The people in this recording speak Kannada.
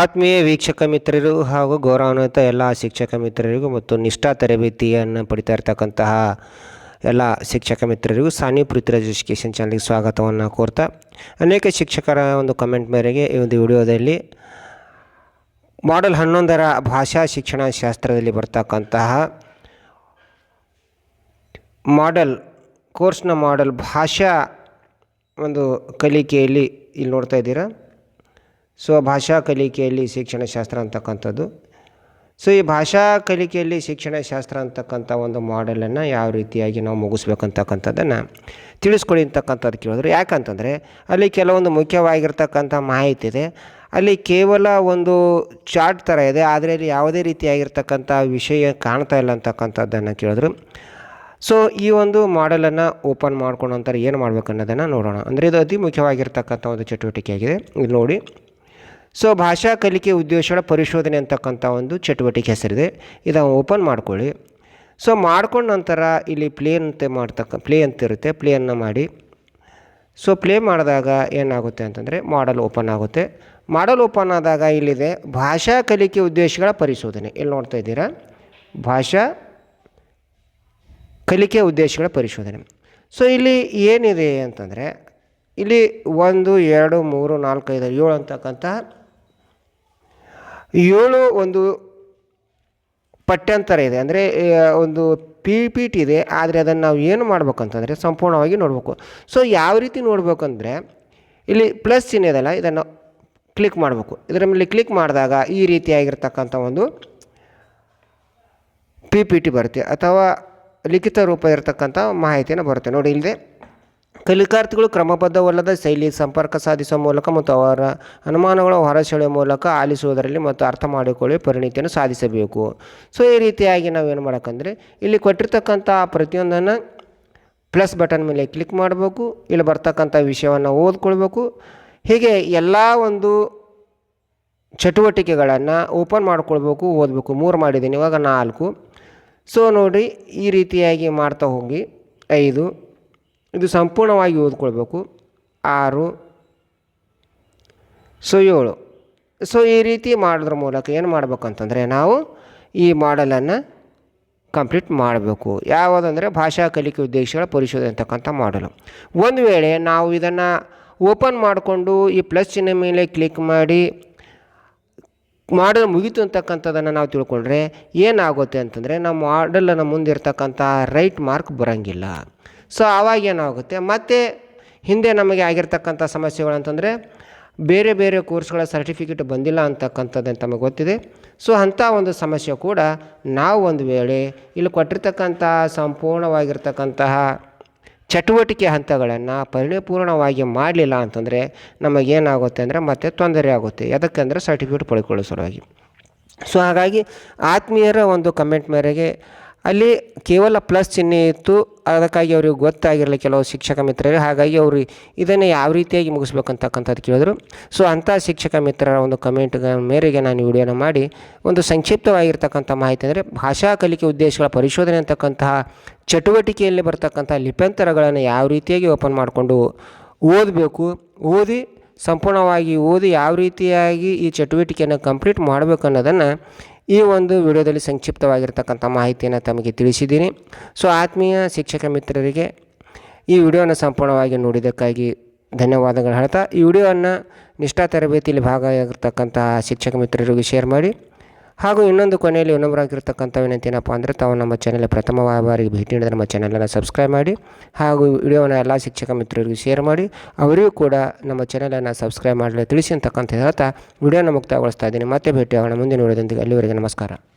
ಆತ್ಮೀಯ ವೀಕ್ಷಕ ಮಿತ್ರರು ಹಾಗೂ ಗೌರವಾನ್ವಿತ ಎಲ್ಲ ಶಿಕ್ಷಕ ಮಿತ್ರರಿಗೂ ಮತ್ತು ನಿಷ್ಠಾ ತರಬೇತಿಯನ್ನು ಪಡಿತಾ ಇರ್ತಕ್ಕಂತಹ ಎಲ್ಲ ಶಿಕ್ಷಕ ಮಿತ್ರರಿಗೂ ಸಾನಿ ಪೃಥ್ವಿರಾಜ್ ಎಜುಕೇಷನ್ ಚಾನಲ್ಗೆ ಸ್ವಾಗತವನ್ನು ಕೋರ್ತಾ, ಅನೇಕ ಶಿಕ್ಷಕರ ಒಂದು ಕಮೆಂಟ್ ಮೇರೆಗೆ ಈ ಒಂದು ವಿಡಿಯೋದಲ್ಲಿ ಮಾಡೆಲ್ ಹನ್ನೊಂದರ ಭಾಷಾ ಶಿಕ್ಷಣ ಶಾಸ್ತ್ರದಲ್ಲಿ ಬರ್ತಕ್ಕಂತಹ ಮಾಡೆಲ್, ಕೋರ್ಸ್ನ ಮಾಡೆಲ್ ಭಾಷಾ ಒಂದು ಕಲಿಕೆಯಲ್ಲಿ ಇಲ್ಲಿ ನೋಡ್ತಾ ಇದ್ದೀರಾ. ಸೊ ಭಾಷಾ ಕಲಿಕೆಯಲ್ಲಿ ಶಿಕ್ಷಣಶಾಸ್ತ್ರ ಅಂತಕ್ಕಂಥದ್ದು. ಸೊ ಈ ಭಾಷಾ ಕಲಿಕೆಯಲ್ಲಿ ಶಿಕ್ಷಣ ಶಾಸ್ತ್ರ ಅಂತಕ್ಕಂಥ ಒಂದು ಮಾಡೆಲನ್ನು ಯಾವ ರೀತಿಯಾಗಿ ನಾವು ಮುಗಿಸ್ಬೇಕಂತಕ್ಕಂಥದ್ದನ್ನು ತಿಳಿಸ್ಕೊಡಿ ಅಂತಕ್ಕಂಥದ್ದು ಕೇಳಿದ್ರು, ಯಾಕಂತಂದರೆ ಅಲ್ಲಿ ಕೆಲವೊಂದು ಮುಖ್ಯವಾಗಿರ್ತಕ್ಕಂಥ ಮಾಹಿತಿ ಇದೆ. ಅಲ್ಲಿ ಕೇವಲ ಒಂದು ಚಾರ್ಟ್ ಥರ ಇದೆ, ಆದರೆ ಅಲ್ಲಿ ಯಾವುದೇ ರೀತಿಯಾಗಿರ್ತಕ್ಕಂಥ ವಿಷಯ ಕಾಣ್ತಾ ಇಲ್ಲ ಅಂತಕ್ಕಂಥದ್ದನ್ನು ಕೇಳಿದ್ರು. ಸೊ ಈ ಒಂದು ಮಾಡೆಲನ್ನು ಓಪನ್ ಮಾಡ್ಕೊಂಡು ಅಂತಾರೆ ಏನು ಮಾಡ್ಬೇಕು ಅನ್ನೋದನ್ನು ನೋಡೋಣ. ಅಂದರೆ ಇದು ಅತಿ ಮುಖ್ಯವಾಗಿರ್ತಕ್ಕಂಥ ಒಂದು ಚಟುವಟಿಕೆ ಆಗಿದೆ ಇಲ್ಲಿ ನೋಡಿ. ಸೊ ಭಾಷಾ ಕಲಿಕೆ ಉದ್ದೇಶಗಳ ಪರಿಶೋಧನೆ ಅಂತಕ್ಕಂಥ ಒಂದು ಚಟುವಟಿಕೆ ಹೆಸರಿದೆ. ಇದನ್ನು ಓಪನ್ ಮಾಡ್ಕೊಳ್ಳಿ. ಸೊ ಮಾಡ್ಕೊಂಡ ನಂತರ ಇಲ್ಲಿ ಪ್ಲೇ ಅಂತ ಮಾಡ್ತಕ್ಕ ಪ್ಲೇ ಅಂತ ಇರುತ್ತೆ. ಪ್ಲೇಯನ್ನು ಮಾಡಿ. ಸೊ ಪ್ಲೇ ಮಾಡಿದಾಗ ಏನಾಗುತ್ತೆ ಅಂತಂದರೆ ಮಾಡಲ್ ಓಪನ್ ಆಗುತ್ತೆ. ಮಾಡಲ್ ಓಪನ್ ಆದಾಗ ಇಲ್ಲಿದೆ ಭಾಷಾ ಕಲಿಕೆ ಉದ್ದೇಶಗಳ ಪರಿಶೋಧನೆ. ಇಲ್ಲಿ ನೋಡ್ತಾ ಇದ್ದೀರಾ? ಭಾಷಾ ಕಲಿಕೆ ಉದ್ದೇಶಗಳ ಪರಿಶೋಧನೆ. ಸೊ ಇಲ್ಲಿ ಏನಿದೆ ಅಂತಂದರೆ ಇಲ್ಲಿ ಒಂದು, ಎರಡು, ಮೂರು, ನಾಲ್ಕು, ಐದು, ಏಳು ಅಂತಕ್ಕಂಥ ಏಳು ಒಂದು ಪಠ್ಯಾಂತರ ಇದೆ. ಅಂದರೆ ಒಂದು ಪಿ ಪಿ ಟಿ ಇದೆ. ಆದರೆ ಅದನ್ನು ನಾವು ಏನು ಮಾಡ್ಬೇಕಂತಂದರೆ ಸಂಪೂರ್ಣವಾಗಿ ನೋಡಬೇಕು. ಸೊ ಯಾವ ರೀತಿ ನೋಡಬೇಕಂದ್ರೆ, ಇಲ್ಲಿ ಪ್ಲಸ್ ಚಿಹ್ನೆ ಇದೆಲ್ಲ ಇದನ್ನು ಕ್ಲಿಕ್ ಮಾಡಬೇಕು. ಇದರ ಮೇಲೆ ಕ್ಲಿಕ್ ಮಾಡಿದಾಗ ಈ ರೀತಿಯಾಗಿರ್ತಕ್ಕಂಥ ಒಂದು ಪಿ ಪಿ ಟಿ ಬರುತ್ತೆ. ಅಥವಾ ಲಿಖಿತ ರೂಪ ಇರತಕ್ಕಂಥ ಮಾಹಿತಿಯನ್ನು ಬರುತ್ತೆ. ನೋಡಿ ಇಲ್ಲದೆ ಕಲಿಕಾರ್ಥಿಗಳು ಕ್ರಮಬದ್ಧವಲ್ಲದ ಶೈಲಿ, ಸಂಪರ್ಕ ಸಾಧಿಸುವ ಮೂಲಕ ಮತ್ತು ಅವರ ಅನುಮಾನಗಳ ಹೊರಸೆಳೆಯುವ ಮೂಲಕ ಆಲಿಸುವುದರಲ್ಲಿ ಮತ್ತು ಅರ್ಥ ಮಾಡಿಕೊಳ್ಳಿ ಪರಿಣಿತಿಯನ್ನು ಸಾಧಿಸಬೇಕು. ಸೊ ಈ ರೀತಿಯಾಗಿ ನಾವೇನು ಮಾಡೋಕ್ಕಂದರೆ, ಇಲ್ಲಿ ಕೊಟ್ಟಿರ್ತಕ್ಕಂಥ ಪ್ರತಿಯೊಂದನ್ನು ಪ್ಲಸ್ ಬಟನ್ ಮೇಲೆ ಕ್ಲಿಕ್ ಮಾಡಬೇಕು. ಇಲ್ಲಿ ಬರ್ತಕ್ಕಂಥ ವಿಷಯವನ್ನು ಓದ್ಕೊಳ್ಬೇಕು. ಹೀಗೆ ಎಲ್ಲ ಒಂದು ಚಟುವಟಿಕೆಗಳನ್ನು ಓಪನ್ ಮಾಡ್ಕೊಳ್ಬೇಕು, ಓದಬೇಕು. ಮೂರು ಮಾಡಿದ್ದೀನಿ, ಇವಾಗ ನಾಲ್ಕು. ಸೊ ನೋಡಿ ಈ ರೀತಿಯಾಗಿ ಮಾಡ್ತಾ ಹೋಗಿ. ಐದು. ಇದು ಸಂಪೂರ್ಣವಾಗಿ ಓದ್ಕೊಳ್ಬೇಕು. ಆರು. ಸೊ, ಏಳು. ಸೊ, ಈ ರೀತಿ ಮಾಡೋದ್ರ ಮೂಲಕ ಏನು ಮಾಡ್ಬೇಕಂತಂದರೆ ನಾವು ಈ ಮಾಡಲನ್ನು ಕಂಪ್ಲೀಟ್ ಮಾಡಬೇಕು. ಯಾವುದಂದರೆ ಭಾಷಾ, ಕಲಿಕೆ, ಉದ್ದೇಶಗಳ ಪರಿಶೋಧನೆ ಅಂತಕ್ಕಂಥ ಮಾಡಲು. ಒಂದು ವೇಳೆ ನಾವು ಇದನ್ನು ಓಪನ್ ಮಾಡಿಕೊಂಡು ಈ ಪ್ಲಸ್ ಚಿಹ್ನೆ ಮೇಲೆ ಕ್ಲಿಕ್ ಮಾಡಿ ಮಾಡಲ್ ಮುಗೀತು ಅಂತಕ್ಕಂಥದ್ದನ್ನು ನಾವು ತಿಳ್ಕೊಂಡ್ರೆ ಏನಾಗುತ್ತೆ ಅಂತಂದರೆ ನಮ್ಮ ಮಾಡಲನ್ನು ಮುಂದಿರ್ತಕ್ಕಂಥ ರೈಟ್ ಮಾರ್ಕ್ ಬರೋಂಗಿಲ್ಲ. ಸೊ ಆವಾಗ ಏನಾಗುತ್ತೆ? ಮತ್ತು ಹಿಂದೆ ನಮಗೆ ಆಗಿರ್ತಕ್ಕಂಥ ಸಮಸ್ಯೆಗಳು ಅಂತಂದರೆ ಬೇರೆ ಬೇರೆ ಕೋರ್ಸ್ಗಳ ಸರ್ಟಿಫಿಕೇಟ್ ಬಂದಿಲ್ಲ ಅಂತಕ್ಕಂಥದ್ದು ಅಂತ ನಮಗೆ ಗೊತ್ತಿದೆ. ಸೊ ಅಂಥ ಒಂದು ಸಮಸ್ಯೆ ಕೂಡ ನಾವು ಒಂದು ವೇಳೆ ಇಲ್ಲಿ ಕೊಟ್ಟಿರ್ತಕ್ಕಂತಹ ಸಂಪೂರ್ಣವಾಗಿರ್ತಕ್ಕಂತಹ ಚಟುವಟಿಕೆ ಹಂತಗಳನ್ನು ಪರಿಪೂರ್ಣವಾಗಿ ಮಾಡಲಿಲ್ಲ ಅಂತಂದರೆ ನಮಗೇನಾಗುತ್ತೆ ಅಂದರೆ ಮತ್ತೆ ತೊಂದರೆ ಆಗುತ್ತೆ. ಯಾಕಂದರೆ ಸರ್ಟಿಫಿಕೇಟ್ ಪಡ್ಕೊಳ್ಳೋ ಸಲುವಾಗಿ. ಸೊ ಹಾಗಾಗಿ ಆತ್ಮೀಯರ ಒಂದು ಕಮೆಂಟ್ ಮೇರೆಗೆ ಅಲ್ಲಿ ಕೇವಲ ಪ್ಲಸ್ ಚಿಹ್ನೆ ಇತ್ತು. ಅದಕ್ಕಾಗಿ ಅವ್ರಿಗೆ ಗೊತ್ತಾಗಿರಲಿ ಕೆಲವು ಶಿಕ್ಷಕ ಮಿತ್ರರಿಗೆ. ಹಾಗಾಗಿ ಅವರು ಇದನ್ನು ಯಾವ ರೀತಿಯಾಗಿ ಮುಗಿಸ್ಬೇಕಂತಕ್ಕಂಥದ್ದು ಕೇಳಿದ್ರು. ಸೊ ಅಂಥ ಶಿಕ್ಷಕ ಮಿತ್ರರ ಒಂದು ಕಮೆಂಟ್ ಮೇರೆಗೆ ನಾನು ವಿಡಿಯೋನ ಮಾಡಿ ಒಂದು ಸಂಕ್ಷಿಪ್ತವಾಗಿರ್ತಕ್ಕಂಥ ಮಾಹಿತಿ ಅಂದರೆ ಭಾಷಾ ಕಲಿಕೆ ಉದ್ದೇಶಗಳ ಪರಿಶೋಧನೆ ಅಂತಕ್ಕಂತಹ ಚಟುವಟಿಕೆಯಲ್ಲಿ ಬರ್ತಕ್ಕಂಥ ಲಿಪ್ಯಂತರಗಳನ್ನು ಯಾವ ರೀತಿಯಾಗಿ ಓಪನ್ ಮಾಡಿಕೊಂಡು ಓದಬೇಕು. ಓದಿ ಸಂಪೂರ್ಣವಾಗಿ ಓದಿ ಯಾವ ರೀತಿಯಾಗಿ ಈ ಚಟುವಟಿಕೆಯನ್ನು ಕಂಪ್ಲೀಟ್ ಮಾಡಬೇಕು ಅನ್ನೋದನ್ನು ಈ ಒಂದು ವಿಡಿಯೋದಲ್ಲಿ ಸಂಕ್ಷಿಪ್ತವಾಗಿರ್ತಕ್ಕಂಥ ಮಾಹಿತಿಯನ್ನು ತಮಗೆ ತಿಳಿಸಿದ್ದೀನಿ. ಸೊ ಆತ್ಮೀಯ ಶಿಕ್ಷಕ ಮಿತ್ರರಿಗೆ ಈ ವಿಡಿಯೋನ ಸಂಪೂರ್ಣವಾಗಿ ನೋಡಿದ್ದಕ್ಕಾಗಿ ಧನ್ಯವಾದಗಳು ಹೇಳ್ತಾ, ಈ ವಿಡಿಯೋವನ್ನು ನಿಷ್ಠಾ ತರಬೇತಿಯಲ್ಲಿ ಭಾಗವಾಗಿರ್ತಕ್ಕಂತಹ ಶಿಕ್ಷಕ ಮಿತ್ರರಿಗೂ ಶೇರ್ ಮಾಡಿ. ಹಾಗೂ ಇನ್ನೊಂದು ಕೊನೆಯಲ್ಲಿ ಇನ್ನೊಬ್ಬರಾಗಿರ್ತಕ್ಕಂಥ ವಿನಂತಿ ಏನಪ್ಪ ಅಂದರೆ ತಾವು ನಮ್ಮ ಚಾನೆಲ್ ಪ್ರಥಮ ಬಾರಿಗೆ ಭೇಟಿ ನೀಡಿದ ನಮ್ಮ ಚಾನಲನ್ನು ಸಬ್ಸ್ಕ್ರೈಬ್ ಮಾಡಿ ಹಾಗೂ ವಿಡಿಯೋವನ್ನು ಎಲ್ಲ ಶಿಕ್ಷಕ ಮಿತ್ರರಿಗೂ ಶೇರ್ ಮಾಡಿ, ಅವರಿಗೂ ಕೂಡ ನಮ್ಮ ಚಾನಲನ್ನು ಸಬ್ಸ್ಕ್ರೈಬ್ ಮಾಡಲು ತಿಳಿಸಿ ಅಂತಕ್ಕಂಥ ಹೇಳ್ತಾ ವಿಡಿಯೋನ ಮುಕ್ತಾಯಗೊಳಿಸ್ತಾ ಇದ್ದೀನಿ. ಮತ್ತೆ ಭೇಟಿಯಾಗೋಣ. ಮುಂದಿನ ವಿಡಿಯೋದೊಂದಿಗೆ ಅಲ್ಲಿವರೆಗೆ ನಮಸ್ಕಾರ.